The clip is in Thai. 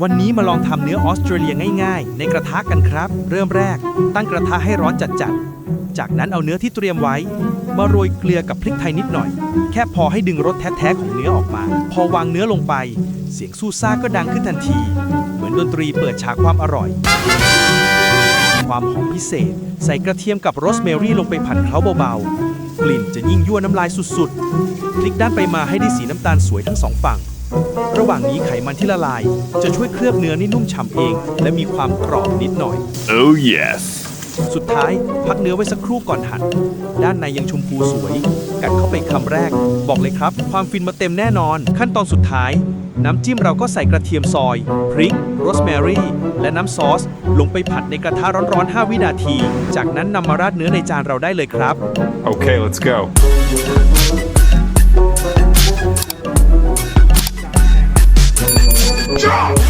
วันนี้มาลองทำเนื้อออสเตรเลียง่ายๆ ในกระทะกันครับ เริ่มแรก ตั้งกระทะให้ร้อนจัดๆ จากนั้นเอาเนื้อที่เตรียมไว้ มาโรยเกลือกับพริกไทยนิดหน่อย แค่พอให้ดึงรสแท้ๆของเนื้อออกมา พอวางเนื้อลงไป เสียงสู้ซ่าก็ดังขึ้นทันที เหมือนดนตรีเปิดฉากความอร่อย ความหอมพิเศษ ใส่กระเทียมกับโรสแมรี่ลงไปผัดเคล้าเบาๆกลิ่นจะยิ่งยั่วน้ำลายสุดๆ พลิกด้านไปมาให้ได้สีน้ำตาลสวยทั้งสองฝั่ง ระหว่างนี้ไขมันที่ละลาย จะช่วยเคลือบเนื้อนี่นุ่มฉ่ำเอง และมีความกรอบนิดหน่อย Oh, yes. สุดท้ายพักเนื้อไว้สักครู่ก่อนหั่น ด้านในยังชมพูสวย กัดเข้าไปคำแรก บอกเลยครับ ความฟินมาเต็มแน่นอน ขั้นตอนสุดท้าย น้ำจิ้มเราก็ใส่กระเทียมซอย พริก โรสแมรี่ และน้ำซอส ลงไปผัดในกระทะร้อนๆ 5 วินาที จากนั้นนำมาราดเนื้อในจานเราได้เลยครับ Okay, let's go. Jump!